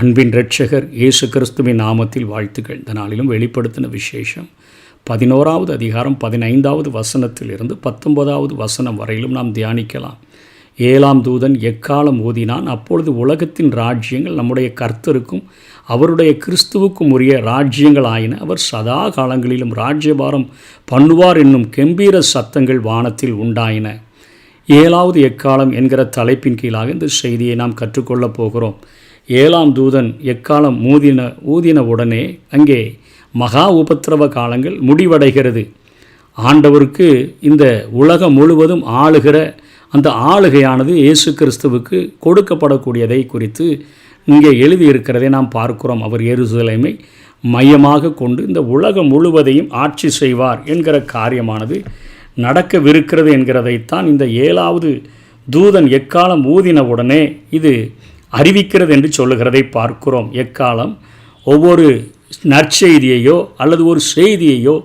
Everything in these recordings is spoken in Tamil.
அன்பின் ரட்சகர் இயேசு கிறிஸ்துவின் நாமத்தில் வாழ்த்துக்கள். இந்த நாளிலும் வெளிப்படுத்தின விசேஷம் பதினோராவது அதிகாரம் பதினைந்தாவது வசனத்திலிருந்து பத்தொன்பதாவது வசனம் வரையிலும் நாம் தியானிக்கலாம். ஏழாம் தூதன் எக்காலம் ஊதினான் அப்பொழுது உலகத்தின் ராஜ்யங்கள் நம்முடைய கர்த்தருக்கும் அவருடைய கிறிஸ்துவுக்கும் உரிய ராஜ்யங்கள் ஆயின அவர் சதா காலங்களிலும் ராஜ்யபாரம் பண்ணுவார் என்னும் கெம்பீர சத்தங்கள் வானத்தில் உண்டாயின. ஏழாவது எக்காலம் என்கிற தலைப்பின் கீழாக இந்த செய்தியை நாம் கற்றுக்கொள்ளப் போகிறோம். ஏழாம் தூதன் எக்காலம் ஊதின ஊதின உடனே அங்கே மகா உபத்திரவ காலங்கள் முடிவடைகிறது. ஆண்டவருக்கு இந்த உலகம் முழுவதும் ஆளுகிற அந்த ஆளுகையானது இயேசு கிறிஸ்துவுக்கு கொடுக்கப்படக்கூடியதை குறித்து இங்கே எழுதியிருக்கிறதை நாம் பார்க்கிறோம். அவர் எருசலேமை மையமாக கொண்டு இந்த உலகம் முழுவதையும் ஆட்சி செய்வார் என்கிற காரியமானது நடக்கவிருக்கிறது என்கிறதைத்தான் இந்த ஏழாவது தூதன் எக்காலம் ஊதின உடனே இது அறிவிக்கிறது என்று சொல்லுகிறதை பார்க்கிறோம். எக்காலம்? ஒவ்வொரு நற்செய்தியையோ அல்லது ஒரு செய்தியையோ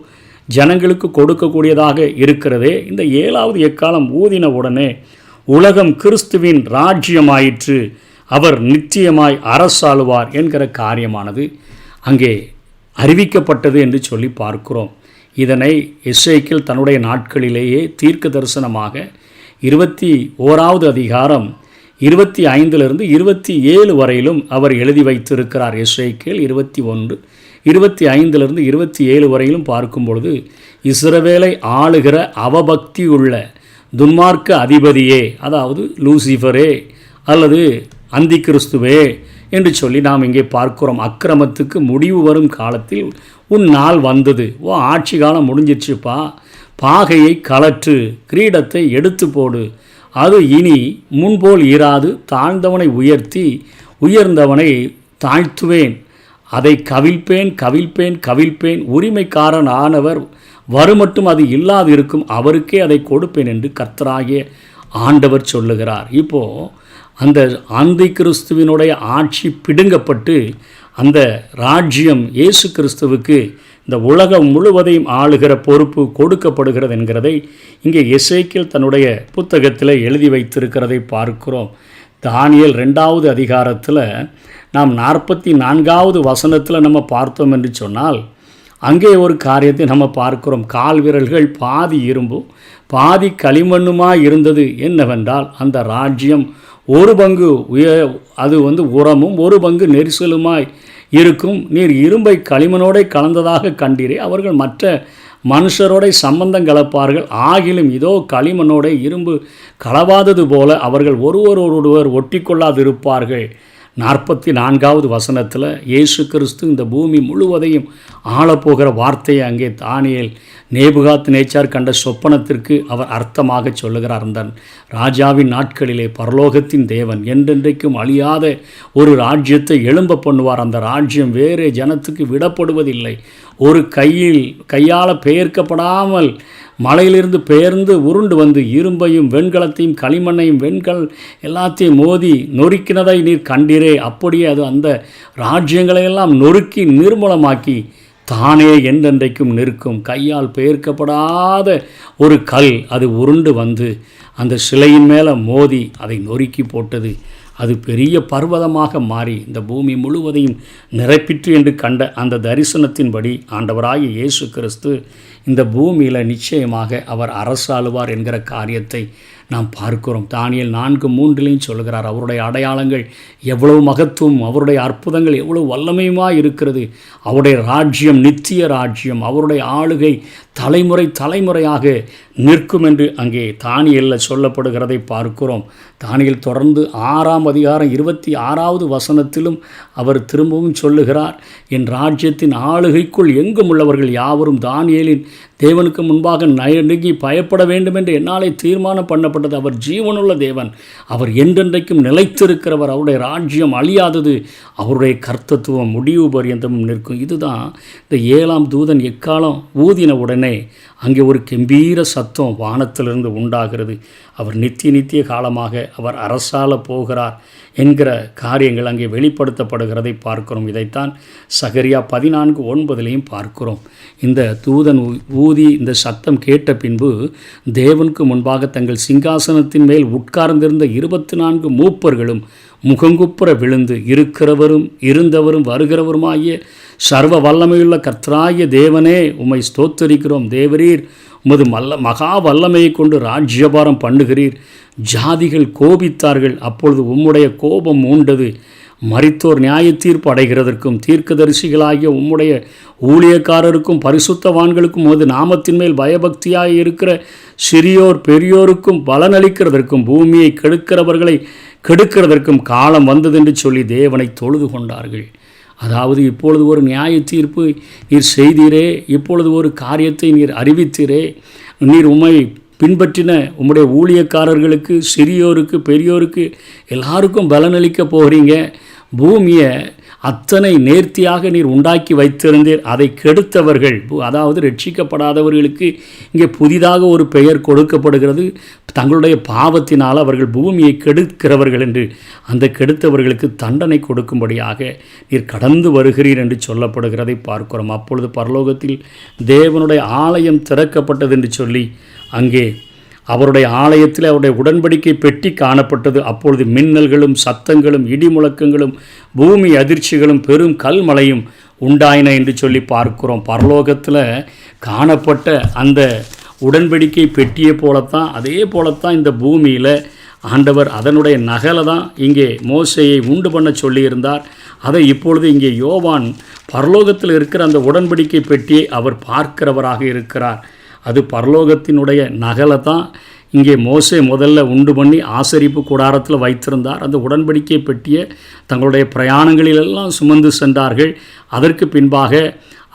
ஜனங்களுக்கு கொடுக்கக்கூடியதாக இருக்கிறதே. இந்த ஏழாவது எக்காலம் ஊதின உடனே உலகம் கிறிஸ்துவின் ராஜ்யமாயிற்று. அவர் நிச்சயமாய் அரசாளுவார் என்கிற காரியமானது அங்கே அறிவிக்கப்பட்டது என்று சொல்லி பார்க்கிறோம். இதனை எஸ்ஐக்கில் தன்னுடைய நாட்களிலேயே தீர்க்க தரிசனமாக இருபத்தி ஓராவது அதிகாரம் இருபத்தி ஐந்திலிருந்து இருபத்தி ஏழு வரையிலும் அவர் எழுதி வைத்திருக்கிறார். எஸ்ஐக்கில் இருபத்தி ஒன்று இருபத்தி ஐந்திலிருந்து இருபத்தி ஏழு வரையிலும் பார்க்கும் பொழுது இஸ்ரவேலை ஆளுகிற அவபக்தி உள்ள துன்மார்க்க அதிபதியே அதாவது லூசிஃபரே அல்லது அந்தி கிறிஸ்துவே என்று சொல்லி நாம் இங்கே பார்க்கிறோம். அக்கிரமத்துக்கு முடிவு வரும் காலத்தில் உன் நாள் வந்தது. ஓ ஆட்சி காலம் முடிஞ்சிருச்சுப்பா. பாகையை கலற்று கிரீடத்தை எடுத்து போடு. அது இனி முன்போல் இராது தாழ்ந்தவனை உயர்த்தி உயர்ந்தவனை தாழ்த்துவேன். அதை கவிழ்ப்பேன் கவிழ்ப்பேன் கவிழ்ப்பேன். உரிமைக்காரன் ஆனவர் வருமட்டும் அது இல்லாது இருக்கும் அவருக்கே அதை கொடுப்பேன் என்று கர்த்தராகிய ஆண்டவர் சொல்லுகிறார். இப்போது அந்த ஆந்தி கிறிஸ்துவினுடைய ஆட்சி பிடுங்கப்பட்டு அந்த ராஜ்யம் இயேசு கிறிஸ்துவுக்கு இந்த உலகம் முழுவதையும் ஆளுகிற பொறுப்பு கொடுக்கப்படுகிறது என்கிறதை இங்கே இசைக்கில் தன்னுடைய புத்தகத்தில் எழுதி வைத்திருக்கிறதை பார்க்கிறோம். தானியல் ரெண்டாவது அதிகாரத்தில் நாம் நாற்பத்தி நான்காவது வசனத்தில் நம்ம பார்த்தோம் என்று சொன்னால் அங்கே ஒரு காரியத்தை நம்ம பார்க்கிறோம். கால் விரல்கள் பாதி இரும்பும் பாதி களிமண்ணுமாய் இருந்தது என்னவென்றால் அந்த ராஜ்யம் ஒரு பங்கு உய அது வந்து உரமும் ஒரு பங்கு நெரிசலுமாய் இருக்கும். நீர் இரும்பை களிமனோட கலந்ததாக கண்டீரே. அவர்கள் மற்ற மனுஷரோட சம்பந்தம் கலப்பார்கள். ஆகிலும் இதோ களிமனோட இரும்பு கலவாதது போல அவர்கள் ஒருவரோடொருவர் ஒட்டி கொள்ளாதிருப்பார்கள் நாற்பத்தி நான்காவது வசனத்தில் இயேசு கிறிஸ்து இந்த பூமி முழுவதையும் ஆளப்போகிற வார்த்தையை அங்கே தானியல் நேபுகாத் நேச்சார் கண்ட சொப்பனத்திற்கு அவர் அர்த்தமாக சொல்லுகிறார் அந்த ராஜாவின் நாட்களிலே பரலோகத்தின் தேவன் என்றென்றைக்கும் அழியாத ஒரு ராஜ்யத்தை எழும்ப பண்ணுவார். அந்த ராஜ்யம் வேறு ஜனத்துக்கு விடப்படுவதில்லை. ஒரு கையில் கையால் பெயர்க்கப்படாமல் மலையிலிருந்து பெயர்ந்து உருண்டு வந்து இரும்பையும் வெண்கலத்தையும் களிமண்ணையும் வெண்கல் எல்லாத்தையும் மோதி நொறுக்கினதை நீர் கண்டீரே. அப்படியே அது அந்த ராஜ்யங்களையெல்லாம் நொறுக்கி நிர்மூலமாக்கி தானே என்றென்றைக்கும் நிற்கும். கையால் பெயர்க்கப்படாத ஒரு கல் அது உருண்டு வந்து அந்த சிலையின் மேலே மோதி அதை நொறுக்கி போட்டது. அது பெரிய பர்வதமாக மாறி இந்த பூமி முழுவதையும் நிரப்பிற்று என்று கண்ட அந்த தரிசனத்தின்படி ஆண்டவராகிய இயேசு கிறிஸ்து இந்த பூமியில் நிச்சயமாக அவர் அரசாளுவார் என்கிற காரியத்தை நாம் பார்க்கிறோம். தானியல் நான்கு மூன்றிலையும் சொல்கிறார் அவருடைய அடையாளங்கள் எவ்வளவு மகத்துவம் அவருடைய அற்புதங்கள் எவ்வளவு வல்லமையுமா இருக்கிறது. அவருடைய ராஜ்யம் நித்திய ராஜ்யம். அவருடைய ஆளுகை தலைமுறை தலைமுறையாக நிற்கும் என்று அங்கே தானியலில் சொல்லப்படுகிறதை பார்க்கிறோம். தானியல் தொடர்ந்து ஆறாம் அதிகாரம் இருபத்தி ஆறாவது வசனத்திலும் அவர் திரும்பவும் சொல்லுகிறார் என் ராஜ்யத்தின் ஆளுகைக்குள் எங்கும் உள்ளவர்கள் யாவரும் தானியலின் தேவனுக்கு முன்பாக நெருங்கி பயப்பட வேண்டும் என்று என்னாலே தீர்மானம் சொல்லப்பட்டது அவர் ஜீவனுள்ள தேவன். அவர் என்றென்றைக்கும் நிலைத்திருக்கிறவர். அவருடைய ராஜ்யம் அழியாதது. அவருடைய கர்த்தத்துவம் முடிவு பரியந்தமும் நிற்கும். இதுதான் இந்த ஏழாம் தூதன் எக்காலம் ஊதின உடனே அங்கே ஒரு கம்பீர சத்தம் வானத்திலிருந்து உண்டாகிறது. அவர் நித்திய நித்திய காலமாக அவர் அரசால போகிறார் என்கிற காரியங்கள் அங்கே வெளிப்படுத்தப்படுகிறதை பார்க்கிறோம். இதைத்தான் சகரியா பதினான்கு ஒன்பதிலையும் பார்க்கிறோம். இந்த தூதன் ஊதி இந்த சத்தம் கேட்ட பின்பு தேவனுக்கு முன்பாக தங்கள் சிங்க சிங்காசனத்தின் மேல் உட்கார்ந்திருந்த இருபத்தி நான்கு மூப்பர்களும் முகங்குப்புற விழுந்து இருக்கிறவரும் இருந்தவரும் வருகிறவருமாகிய சர்வ வல்லமையுள்ள கர்த்தராய தேவனே உம்மை ஸ்தோத்தரிக்கிறோம். தேவரீர் உமது மல்ல மகா வல்லமையை கொண்டு ராஜ்யபாரம் பண்ணுகிறீர். ஜாதிகள் கோபித்தார்கள். அப்பொழுது உம்முடைய கோபம் மூண்டது. மறித்தோர் நியாய தீர்ப்பு அடைகிறதற்கும் தீர்க்கதரிசிகளாகிய உம்முடைய ஊழியக்காரருக்கும் பரிசுத்தவான்களுக்கும் உமது நாமத்தின் மேல் பயபக்தியாக இருக்கிற சிறியோர் பெரியோருக்கும் பலனளிக்கிறதற்கும் பூமியை கெடுக்கிறவர்களை கெடுக்கிறதற்கும் காலம் வந்ததென்று சொல்லி தேவனை தொழுது கொண்டார்கள். அதாவது இப்பொழுது ஒரு நியாய தீர்ப்பு நீர் செய்தீரே இப்பொழுது ஒரு காரியத்தை நீர் அறிவித்தீரே நீர் உம்மை பின்பற்றின உம்முடைய ஊழியக்காரர்களுக்கு சிறியோருக்கு பெரியோருக்கு எல்லாருக்கும் பலனளிக்க போகிறீங்க. பூமியை அத்தனை நேர்த்தியாக நீர் உண்டாக்கி வைத்திருந்தீர் அதை கெடுத்தவர்கள். அதாவது ரட்சிக்கப்படாதவர்களுக்கு இங்கே புதிதாக ஒரு பெயர் கொடுக்கப்படுகிறது. தங்களுடைய பாவத்தினால் அவர்கள் பூமியை கெடுக்கிறவர்கள் என்று அந்த கெடுத்தவர்களுக்கு தண்டனை கொடுக்கும்படியாக நீர் கடந்து வருகிறீர் என்று சொல்லப்படுகிறதை பார்க்கிறோம். அப்பொழுது பரலோகத்தில் தேவனுடைய ஆலயம் திறக்கப்பட்டது என்று சொல்லி அங்கே அவருடைய ஆலயத்தில் அவருடைய உடன்படிக்கை பெட்டி காணப்பட்டது. அப்பொழுது மின்னல்களும் சத்தங்களும் இடி முழக்கங்களும் பூமி அதிர்ச்சிகளும் பெரும் கல்மலையும் உண்டாயின என்று சொல்லி பார்க்கிறோம். பரலோகத்தில் காணப்பட்ட அந்த உடன்படிக்கை பெட்டியை போலத்தான் அதே போலத்தான் இந்த பூமியில் ஆண்டவர் அதனுடைய நகலை தான் இங்கே மோசையை உண்டு பண்ண சொல்லியிருந்தார். அதை இப்பொழுது இங்கே யோவான் பரலோகத்தில் இருக்கிற அந்த உடன்படிக்கை பெட்டியை அவர் பார்க்கிறவராக இருக்கிறார். அது பரலோகத்தினுடைய நகலை தான் இங்கே மோசே முதல்ல உண்டு பண்ணி ஆசரிப்பு கூடாரத்தில் வைத்திருந்தார். அந்த உடன்படிக்கை பெட்டிய தங்களுடைய பிரயாணங்களிலெல்லாம் சுமந்து சென்றார்கள். அதற்கு பின்பாக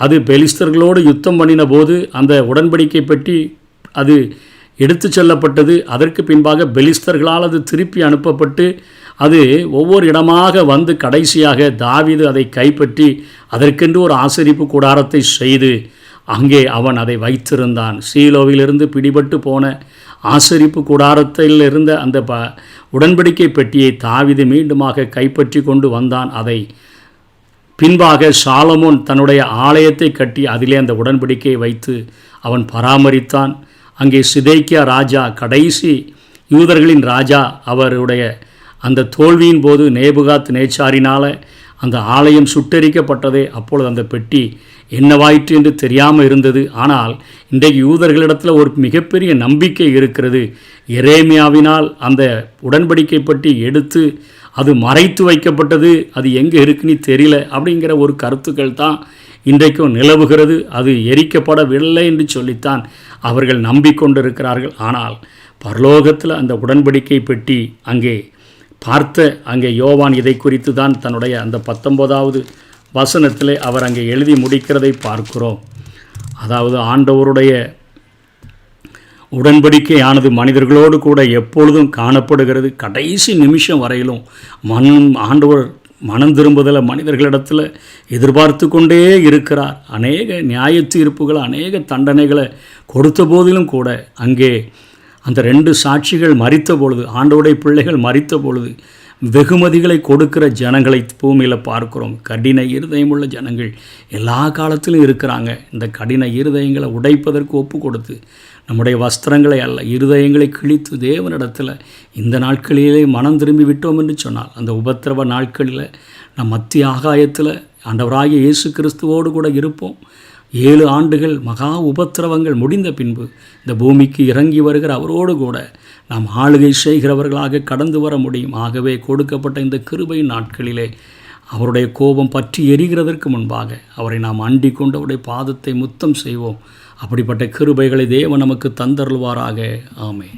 அது பெலிஸ்தர்களோடு யுத்தம் பண்ணின போது அந்த உடன்படிக்கை பெட்டி அது எடுத்து செல்லப்பட்டது. அதற்கு பின்பாக பெலிஸ்தர்களால் அது திருப்பி அனுப்பப்பட்டு அது ஒவ்வொரு இடமாக வந்து கடைசியாக தாவிது அதை கைப்பற்றி அதற்கென்று ஒரு ஆசரிப்பு கூடாரத்தை செய்து அங்கே அவன் அதை வைத்திருந்தான். சீலோவிலிருந்து பிடிபட்டு போன ஆசரிப்பு கூடாரத்தில் இருந்த அந்த ப உடன்படிக்கை பெட்டியை தாவிது மீண்டுமாக கைப்பற்றி கொண்டு வந்தான். அதை பின்பாக சாலமோன் தன்னுடைய ஆலயத்தை கட்டி அதிலே அந்த உடன்படிக்கையை வைத்து அவன் பராமரித்தான். அங்கே சிதைக்கியா ராஜா கடைசி யூதர்களின் ராஜா அவருடைய அந்த தோல்வியின் போது நேபுகாத் நேச்சாரினால் அந்த ஆலயம் சுட்டரிக்கப்பட்டதே. அப்பொழுது அந்த பெட்டி என்னவாயிற்று என்று தெரியாமல் இருந்தது. ஆனால் இன்றைக்கு யூதர்களிடத்தில் ஒரு மிகப்பெரிய நம்பிக்கை இருக்கிறது. எரேமியாவினால் அந்த உடன்படிக்கை பற்றி எடுத்து அது மறைத்து வைக்கப்பட்டது. அது எங்கே இருக்குன்னு தெரியல அப்படிங்கிற ஒரு கருத்துக்கள் தான் இன்றைக்கும் நிலவுகிறது. அது எரிக்கப்படவில்லை என்று சொல்லித்தான் அவர்கள் நம்பிக்கொண்டிருக்கிறார்கள். ஆனால் பரலோகத்தில் அந்த உடன்படிக்கை பெட்டி அங்கே பார்த்த அங்கே யோவான் இதை குறித்து தான் தன்னுடைய அந்த பத்தொன்பதாவது வசனத்தில் அவர் அங்கே எழுதி முடிக்கிறதை பார்க்கிறோம். அதாவது ஆண்டவருடைய உடன்படிக்கையானது மனிதர்களோடு கூட எப்பொழுதும் காணப்படுகிறது. கடைசி நிமிஷம் வரையிலும் மண் ஆண்டவர் மனம் திரும்புதலை மனிதர்களிடத்தில் எதிர்பார்த்து கொண்டே இருக்கிறார். அநேக நியாய தீர்ப்புகள் அநேக தண்டனைகளை கொடுத்த போதிலும் கூட அங்கே அந்த ரெண்டு சாட்சிகள் மறித்த பொழுது ஆண்டோடைய பிள்ளைகள் மறித்த பொழுது வெகுமதிகளை கொடுக்கிற ஜனங்களை பூமியில் பார்க்குறோம். கடின இருதயமுள்ள ஜனங்கள் எல்லா காலத்திலும் இருக்கிறாங்க. இந்த கடின இருதயங்களை உடைப்பதற்கு ஒப்பு கொடுத்து நம்முடைய வஸ்திரங்களை அல்ல இருதயங்களை கிழித்து தேவனிடத்தில் இந்த நாட்களிலே மனம் திரும்பி விட்டோம் என்று சொன்னால் அந்த உபத்திரவ நாட்களில் நம் மத்திய ஆகாயத்தில் ஆண்டவராகிய இயேசு கிறிஸ்துவோடு கூட இருப்போம். ஏழு ஆண்டுகள் மகா உபத்திரவங்கள் முடிந்த பின்பு இந்த பூமிக்கு இறங்கி வருகிற அவரோடு கூட நாம் ஆளுகை செய்கிறவர்களாக கடந்து வர முடியும். ஆகவே கொடுக்கப்பட்ட இந்த கிருபை நாட்களிலே அவருடைய கோபம் பற்றி எரிகிறதற்கு முன்பாக அவரை நாம் அண்டிக் கொண்டு அவருடைய பாதத்தை முத்தம் செய்வோம். அப்படிப்பட்ட கிருபைகளை தேவன் நமக்கு தந்தருள்வாராக. ஆமே